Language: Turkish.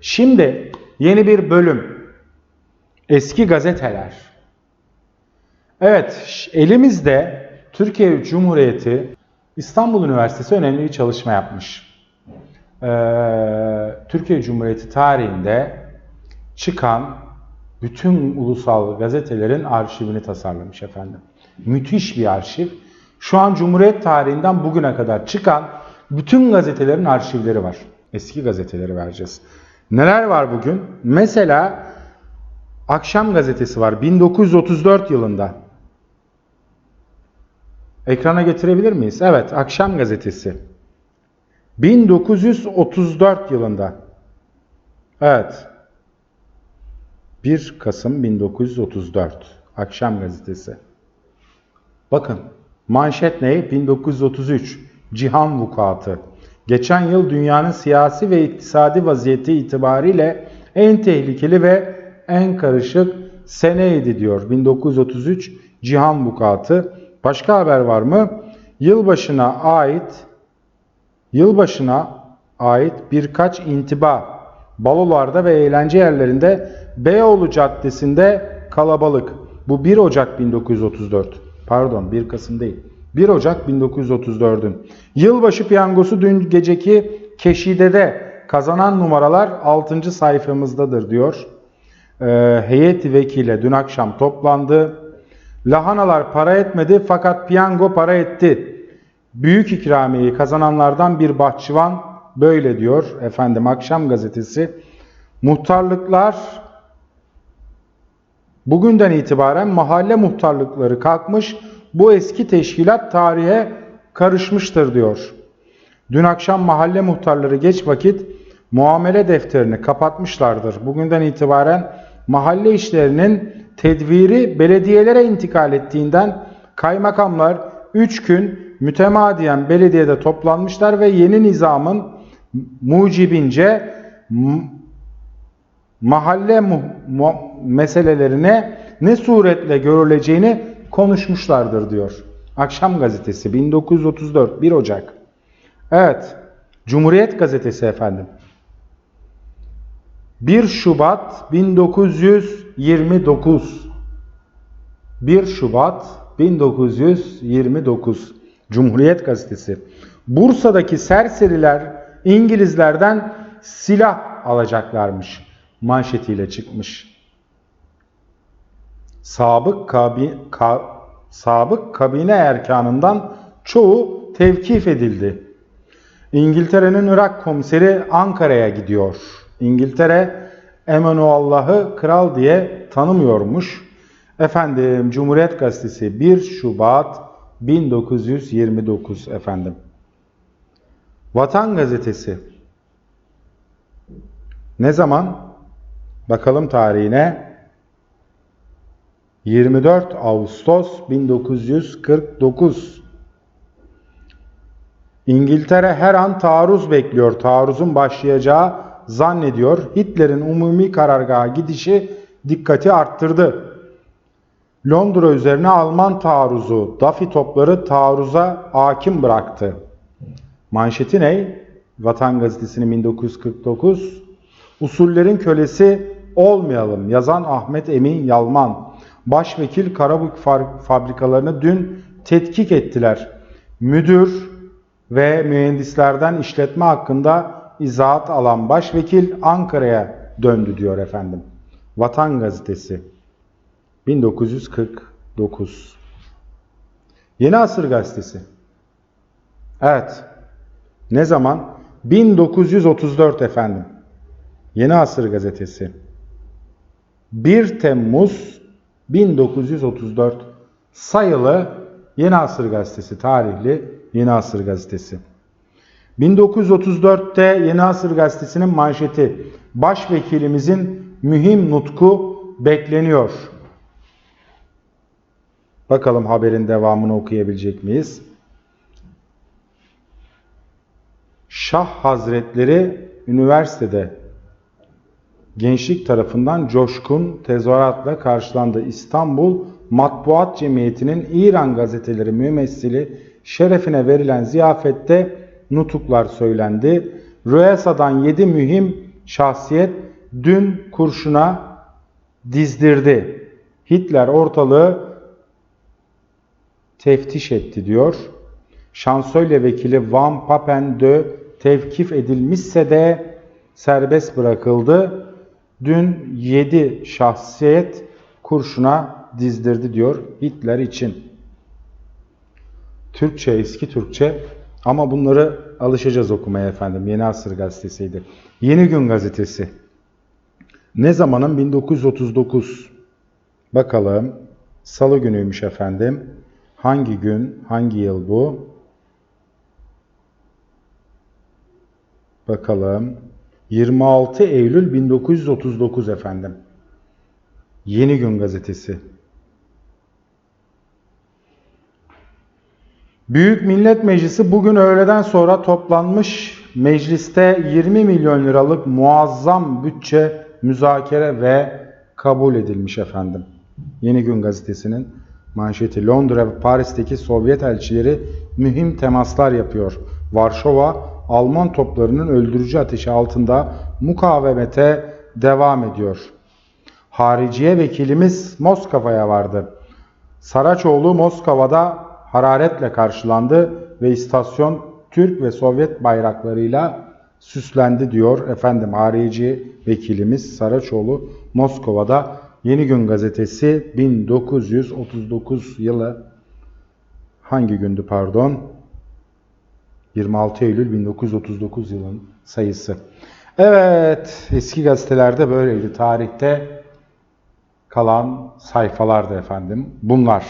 Şimdi yeni bir bölüm. Eski gazeteler. Evet, elimizde Türkiye Cumhuriyeti İstanbul Üniversitesi önemli bir çalışma yapmış. Ee, Türkiye Cumhuriyeti tarihinde çıkan bütün ulusal gazetelerin arşivini tasarlamış efendim. Müthiş bir arşiv. Şu an Cumhuriyet tarihinden bugüne kadar çıkan bütün gazetelerin arşivleri var. Eski gazeteleri vereceğiz. Neler var bugün? Mesela Akşam gazetesi var 1934 yılında. Ekrana getirebilir miyiz? Evet, Akşam gazetesi. 1934 yılında. Evet. 1 Kasım 1934 Akşam gazetesi. Bakın manşet ne? 1933 Cihan vukuatı. Geçen yıl dünyanın siyasi ve iktisadi vaziyeti itibariyle en tehlikeli ve en karışık seneydi diyor. 1933 Cihan vukuatı. Başka haber var mı? Yılbaşına ait Yılbaşına ait birkaç intiba balolarda ve eğlence yerlerinde Beyoğlu Caddesi'nde kalabalık. Bu 1 Ocak 1934. Pardon 1 Kasım değil. 1 Ocak 1934'ün. Yılbaşı piyangosu dün geceki Keşide'de kazanan numaralar 6. sayfamızdadır diyor. Ee, heyet vekile dün akşam toplandı. Lahanalar para etmedi fakat piyango para etti. Büyük ikramiyeyi kazananlardan bir bahçıvan böyle diyor efendim akşam gazetesi. Muhtarlıklar bugünden itibaren mahalle muhtarlıkları kalkmış. Bu eski teşkilat tarihe karışmıştır diyor. Dün akşam mahalle muhtarları geç vakit muamele defterini kapatmışlardır. Bugünden itibaren mahalle işlerinin tedbiri belediyelere intikal ettiğinden kaymakamlar 3 gün mütemadiyen belediyede toplanmışlar ve yeni nizamın mucibince mahalle mu- mu- meselelerine ne suretle görüleceğini konuşmuşlardır diyor. Akşam gazetesi 1934 1 Ocak. Evet. Cumhuriyet gazetesi efendim. 1 Şubat 1929 1 Şubat 1929 Cumhuriyet Gazetesi. Bursa'daki serseriler İngilizlerden silah alacaklarmış manşetiyle çıkmış. Sabık kabi, ka- sabık kabine erkanından çoğu tevkif edildi. İngiltere'nin Irak komiseri Ankara'ya gidiyor. İngiltere Emanuallah'ı kral diye tanımıyormuş. Efendim Cumhuriyet Gazetesi 1 Şubat 1929 efendim. Vatan Gazetesi ne zaman? Bakalım tarihine. 24 Ağustos 1949. İngiltere her an taarruz bekliyor. Taarruzun başlayacağı zannediyor. Hitler'in umumi karargaha gidişi dikkati arttırdı. Londra üzerine Alman taarruzu, Dafi topları taarruza hakim bıraktı. Manşeti ne? Vatan Gazetesi'nin 1949. Usullerin kölesi olmayalım. Yazan Ahmet Emin Yalman. Başvekil Karabük fabrikalarını dün tetkik ettiler. Müdür ve mühendislerden işletme hakkında izahat alan başvekil Ankara'ya döndü diyor efendim. Vatan Gazetesi 1949 Yeni Asır Gazetesi Evet. Ne zaman? 1934 efendim. Yeni Asır Gazetesi. 1 Temmuz 1934 sayılı Yeni Asır Gazetesi tarihli Yeni Asır Gazetesi. 1934'te Yeni Asır Gazetesi'nin manşeti Başvekilimizin mühim nutku bekleniyor. Bakalım haberin devamını okuyabilecek miyiz? Şah Hazretleri üniversitede gençlik tarafından coşkun tezahüratla karşılandı. İstanbul Matbuat Cemiyeti'nin İran gazeteleri mümessili şerefine verilen ziyafette nutuklar söylendi. Rüyasa'dan 7 mühim şahsiyet dün kurşuna dizdirdi. Hitler ortalığı teftiş etti diyor. Şansölye vekili Van Papen de tevkif edilmişse de serbest bırakıldı. Dün 7 şahsiyet kurşuna dizdirdi diyor Hitler için. Türkçe, eski Türkçe ama bunları alışacağız okumaya efendim. Yeni Asır gazetesiydi. Yeni Gün gazetesi. Ne zamanın 1939. Bakalım. Salı günüymüş efendim. Hangi gün, hangi yıl bu? Bakalım. 26 Eylül 1939 efendim. Yeni Gün gazetesi. Büyük Millet Meclisi bugün öğleden sonra toplanmış mecliste 20 milyon liralık muazzam bütçe müzakere ve kabul edilmiş efendim. Yeni Gün gazetesinin manşeti Londra ve Paris'teki Sovyet elçileri mühim temaslar yapıyor. Varşova Alman toplarının öldürücü ateşi altında mukavemete devam ediyor. Hariciye vekilimiz Moskova'ya vardı. Saraçoğlu Moskova'da hararetle karşılandı ve istasyon Türk ve Sovyet bayraklarıyla süslendi diyor efendim harici vekilimiz Saraçoğlu Moskova'da Yeni Gün gazetesi 1939 yılı hangi gündü pardon 26 Eylül 1939 yılın sayısı. Evet eski gazetelerde böyleydi tarihte kalan sayfalardı efendim bunlar.